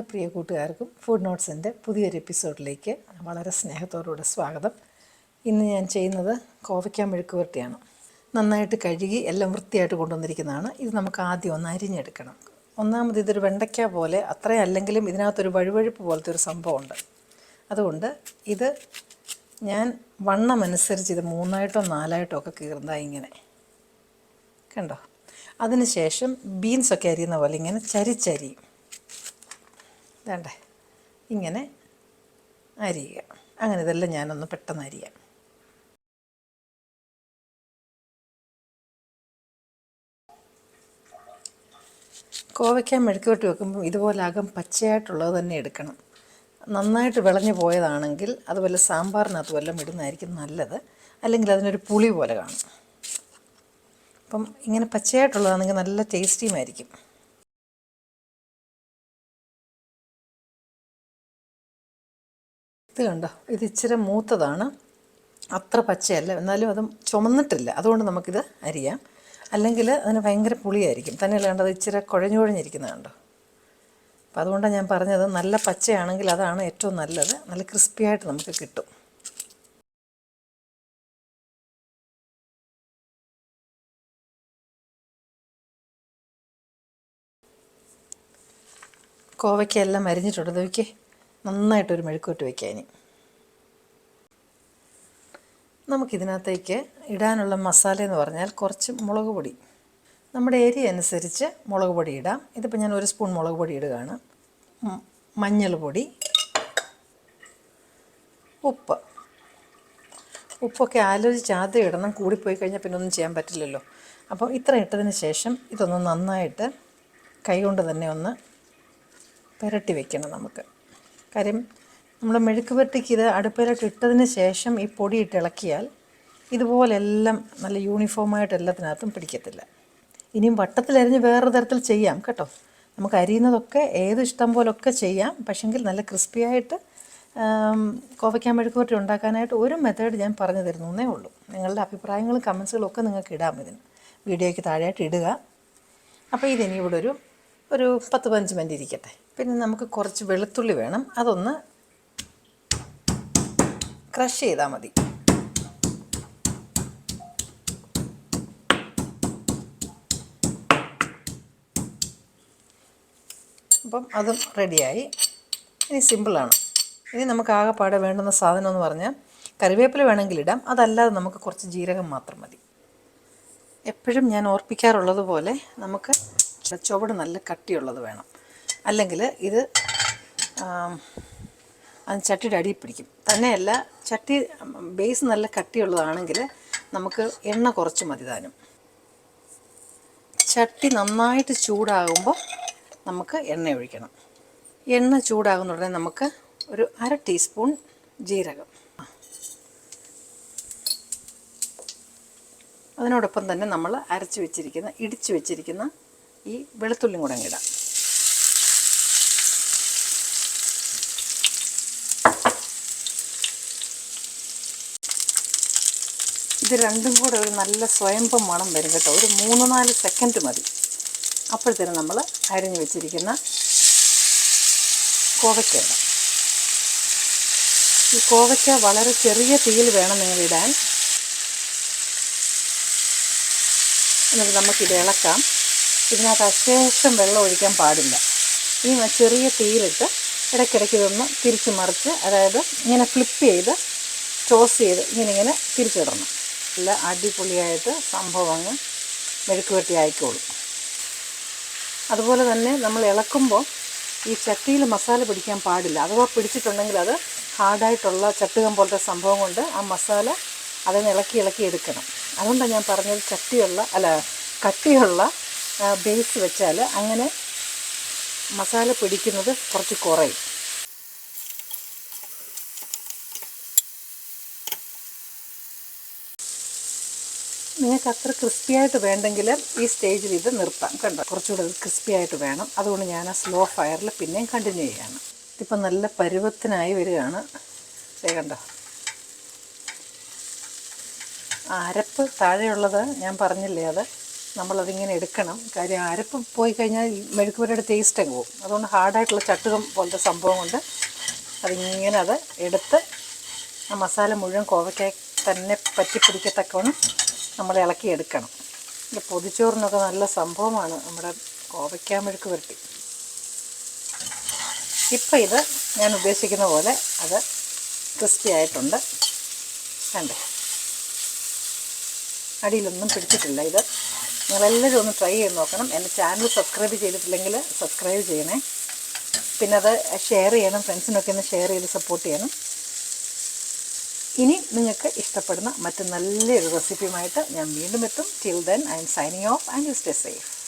എല്ലാ പ്രിയ കൂട്ടുകാർക്കും ഫുഡ് നോട്ട്സിന്റെ പുതിയൊരു എപ്പിസോഡിലേക്ക് വളരെ സ്നേഹത്തോടുകൂടെ സ്വാഗതം. ഇന്ന് ഞാൻ ചെയ്യുന്നത് കോവയ്ക്ക മെഴുക്ക് പുരട്ടിയാണ്. നന്നായിട്ട് കഴുകി എല്ലാം വൃത്തിയായിട്ട് കൊണ്ടുവന്നിരിക്കുന്നതാണ്. ഇത് നമുക്ക് ആദ്യം ഒന്ന് അരിഞ്ഞെടുക്കണം. ഒന്നാമത് ഇതൊരു വെണ്ടയ്ക്ക പോലെ അത്രയും അല്ലെങ്കിലും ഇതിനകത്തൊരു വഴുവഴുപ്പ് പോലത്തെ ഒരു സംഭവമുണ്ട്. അതുകൊണ്ട് ഇത് ഞാൻ വണ്ണമനുസരിച്ച് ഇത് മൂന്നായിട്ടോ നാലായിട്ടോ ഒക്കെ കീറുന്നതാ ഇങ്ങനെ. കണ്ടോ? അതിനുശേഷം ബീൻസൊക്കെ അരിയുന്ന പോലെ ഇങ്ങനെ ചരിച്ചരിയും. വേണ്ടേ? ഇങ്ങനെ അരിയുക. അങ്ങനെ ഇതെല്ലാം ഞാനൊന്ന് പെട്ടെന്ന് അരിയാം. കോവയ്ക്ക മെഴുക്ക് വെട്ടി വെക്കുമ്പോൾ ഇതുപോലെ അകം പച്ചയായിട്ടുള്ളത് തന്നെ എടുക്കണം. നന്നായിട്ട് വിളഞ്ഞു പോയതാണെങ്കിൽ അതുപോലെ സാമ്പാറിനകത്ത് വല്ലതും ഇടുന്നതായിരിക്കും നല്ലത്. അല്ലെങ്കിൽ അതിനൊരു പുളി പോലെ കാണും. അപ്പം ഇങ്ങനെ പച്ചയായിട്ടുള്ളതാണെങ്കിൽ നല്ല ടേസ്റ്റിയുമായിരിക്കും. ഇത് കണ്ടോ? ഇത് ഇച്ചിരി മൂത്തതാണ്. അത്ര പച്ചയല്ല. എന്നാലും അത് ചുമന്നിട്ടില്ല. അതുകൊണ്ട് നമുക്കിത് അരിയാം. അല്ലെങ്കിൽ അതിന് ഭയങ്കര പുളിയായിരിക്കും. തന്നെയല്ല കണ്ടത്? ഇച്ചിരി കുഴഞ്ഞു കുഴഞ്ഞിരിക്കുന്നത് കണ്ടോ? അപ്പോൾ അതുകൊണ്ടാണ് ഞാൻ പറഞ്ഞത് നല്ല പച്ചയാണെങ്കിൽ അതാണ് ഏറ്റവും നല്ലത്. നല്ല ക്രിസ്പിയായിട്ട് നമുക്ക് കിട്ടും. കോവയ്ക്കെല്ലാം അരിഞ്ഞിട്ടുണ്ട്. നോക്കിയേ. നന്നായിട്ടൊരു മെഴുക്കൂട്ട് വയ്ക്കുക ഇനി. നമുക്കിതിനകത്തേക്ക് ഇടാനുള്ള മസാല എന്ന് പറഞ്ഞാൽ കുറച്ച് മുളക് പൊടി. നമ്മുടെ ഏരിയ അനുസരിച്ച് മുളക് പൊടി ഇടാം. ഇതിപ്പോൾ ഞാൻ ഒരു സ്പൂൺ മുളക് പൊടി ഇടുകയാണ്. മഞ്ഞൾ പൊടി ഉപ്പ്. ഉപ്പൊക്കെ ആലോചിച്ച് ആദ്യം ഇടണം. കൂടിപ്പോയി കഴിഞ്ഞാൽ പിന്നെ ഒന്നും ചെയ്യാൻ പറ്റില്ലല്ലോ. അപ്പോൾ ഇത്ര ഇട്ടതിന് ശേഷം ഇതൊന്ന് നന്നായിട്ട് കൈകൊണ്ട് തന്നെ ഒന്ന് പുരട്ടി വെക്കണം നമുക്ക്. കാര്യം നമ്മൾ മെഴുക്ക് പുരട്ടിക്ക് ഇത് അടുപ്പിലോട്ട് ഇട്ടതിന് ശേഷം ഈ പൊടി ഇട്ട് ഇളക്കിയാൽ ഇതുപോലെല്ലാം നല്ല യൂണിഫോമായിട്ട് എല്ലാത്തിനകത്തും പിടിക്കത്തില്ല. ഇനിയും വട്ടത്തിലരിഞ്ഞ് വേറെ തരത്തിൽ ചെയ്യാം കേട്ടോ. നമുക്ക് അരിയുന്നതൊക്കെ ഏത് ഇഷ്ടം പോലൊക്കെ ചെയ്യാം. പക്ഷെങ്കിൽ നല്ല ക്രിസ്പിയായിട്ട് കോവയ്ക്കാൻ മെഴുക്ക് പുരട്ടി ഉണ്ടാക്കാനായിട്ട് ഒരു മെത്തേഡ് ഞാൻ പറഞ്ഞു തരുന്നേ ഉള്ളൂ. നിങ്ങളുടെ അഭിപ്രായങ്ങളും കമൻസുകളും ഒക്കെ നിങ്ങൾക്ക് ഇടാം ഇതിന്. വീഡിയോയ്ക്ക് താഴെയായിട്ട് ഇടുക. അപ്പോൾ ഇതിനി ഇവിടെ ഒരു ഒരു പത്ത് പതിനഞ്ച് മിനിറ്റ് ഇരിക്കട്ടെ. പിന്നെ നമുക്ക് കുറച്ച് വെളുത്തുള്ളി വേണം. അതൊന്ന് ക്രഷ് ചെയ്താൽ മതി. അപ്പം അതും റെഡിയായി ഇനി സിമ്പിളാണ് ഇനി നമുക്ക് ആകെപ്പാടെ വേണ്ടുന്ന സാധനം എന്ന് പറഞ്ഞാൽ കറിവേപ്പില വേണമെങ്കിൽ ഇടാം. അതല്ലാതെ നമുക്ക് കുറച്ച് ജീരകം മാത്രം മതി. എപ്പോഴും ഞാൻ ഓർപ്പിക്കാറുള്ളത് പോലെ നമുക്ക് ചുവട് നല്ല കട്ടിയുള്ളത് വേണം. അല്ലെങ്കിൽ ഇത് അത് ചട്ടിയുടെ അടിയിൽ പിടിക്കും. തന്നെയല്ല ചട്ടി ബേസ് നല്ല കട്ടിയുള്ളതാണെങ്കിൽ നമുക്ക് എണ്ണ കുറച്ച് മതി താനും. ചട്ടി നന്നായിട്ട് ചൂടാകുമ്പോൾ നമുക്ക് എണ്ണ ഒഴിക്കണം. എണ്ണ ചൂടാകുന്ന ഉടനെ നമുക്ക് ഒരു അര ടീസ്പൂൺ ജീരകം. അതിനോടൊപ്പം തന്നെ നമ്മൾ അരച്ച് വെച്ചിരിക്കുന്ന ഇടിച്ച് വെച്ചിരിക്കുന്ന ഈ വെളുത്തുള്ളിയും കൂടെ ഇടാം. ഇത് രണ്ടും കൂടെ ഒരു നല്ല സ്വയംഭം മണം വരും കേട്ടോ. ഒരു മൂന്ന് നാല് സെക്കൻഡ് മതി. അപ്പോഴത്തേനും നമ്മൾ അരിഞ്ഞു വെച്ചിരിക്കുന്ന കോവയ്ക്ക ഈ കോവയ്ക്ക വളരെ ചെറിയ തീയിൽ വേണം നിങ്ങൾ ഇടാൻ. എന്നിട്ട് നമുക്കിത് ഇളക്കാം. ഇതിനകത്ത് അശേഷം വെള്ളം ഒഴിക്കാൻ പാടില്ല. ഈ ചെറിയ തീയിലിട്ട് ഇടയ്ക്കിടയ്ക്ക് ഇതൊന്ന് തിരിച്ച് മറിച്ച് അതായത് ഇങ്ങനെ ഫ്ലിപ്പ് ചെയ്ത് ടോസ് ചെയ്ത് ഇങ്ങനെ ഇങ്ങനെ തിരിച്ചിടണം. നല്ല അടിപൊളിയായിട്ട് സംഭവം അങ്ങ് മെഴുക്ക് വെട്ടി ആയിക്കോളും. അതുപോലെ തന്നെ നമ്മൾ ഇളക്കുമ്പോൾ ഈ ചട്ടിയിൽ മസാല പിടിക്കാൻ പാടില്ല. അഥവാ പിടിച്ചിട്ടുണ്ടെങ്കിൽ അത് ഹാർഡായിട്ടുള്ള ചട്ടുകം പോലത്തെ സംഭവം കൊണ്ട് ആ മസാല അതിന് ഇളക്കി ഇളക്കി എടുക്കണം. അതുകൊണ്ടാണ് ഞാൻ പറഞ്ഞത് ചട്ടിയുള്ള അല്ല കട്ടിയുള്ള ബേസ് വെച്ചാൽ അങ്ങനെ മസാല പിടിക്കുന്നത് കുറച്ച് കുറയും. നിങ്ങൾക്ക് അത്ര ക്രിസ്പി ആയിട്ട് വേണ്ടെങ്കിൽ ഈ സ്റ്റേജിൽ ഇത് നിർത്താം കണ്ടോ? കുറച്ചുകൂടെ ക്രിസ്പി ആയിട്ട് വേണം. അതുകൊണ്ട് ഞാൻ ആ സ്ലോ ഫയറിൽ പിന്നെയും കണ്ടിന്യൂ ചെയ്യാണ്. ഇതിപ്പോൾ നല്ല പരുവത്തിനായി വരികയാണ്. കണ്ടോ? അരപ്പ് താഴെയുള്ളത് ഞാൻ പറഞ്ഞില്ലേ അത്? നമ്മളതിങ്ങനെ എടുക്കണം. കാര്യം അരപ്പ് പോയി കഴിഞ്ഞാൽ മെഴുക്കുപുരയുടെ ടേസ്റ്റ് അങ്ങ് പോകും. അതുകൊണ്ട് ഹാർഡായിട്ടുള്ള ചട്ടുകം പോലത്തെ സംഭവം കൊണ്ട് അതിങ്ങനെ അത് എടുത്ത് ആ മസാല മുഴുവൻ കോവയ്ക്കായി തന്നെ പറ്റി പിടിക്കത്തക്കവണ്ണം നമ്മൾ ഇളക്കി എടുക്കണം. ഇത് പൊതിച്ചോറിനൊക്കെ നല്ല സംഭവമാണ് നമ്മുടെ കോവയ്ക്ക മെഴുക്ക് പുരട്ടി ഇപ്പം ഇത് ഞാൻ ഉദ്ദേശിക്കുന്ന പോലെ അത് ക്രിസ്പി ആയിട്ടുണ്ട്. കണ്ടേ? അടിയിലൊന്നും പിടിച്ചിട്ടില്ല ഇത്. നിങ്ങളെല്ലാവരും ഒന്ന് ട്രൈ ചെയ്ത് നോക്കണം. എന്റെ ചാനൽ സബ്സ്ക്രൈബ് ചെയ്തിട്ടില്ലെങ്കിൽ സബ്സ്ക്രൈബ് ചെയ്യണേ. പിന്നെ അത് ഷെയർ ചെയ്യണം. ഫ്രണ്ട്സിനൊക്കെ ഒന്ന് ഷെയർ ചെയ്ത് സപ്പോർട്ട് ചെയ്യണം. ഇനി നിങ്ങൾക്ക് ഇഷ്ടപ്പെടുന്ന മറ്റു നല്ലൊരു റെസിപ്പിയുമായിട്ട് ഞാൻ വീണ്ടും എത്തും. Till then I'm signing off and you stay safe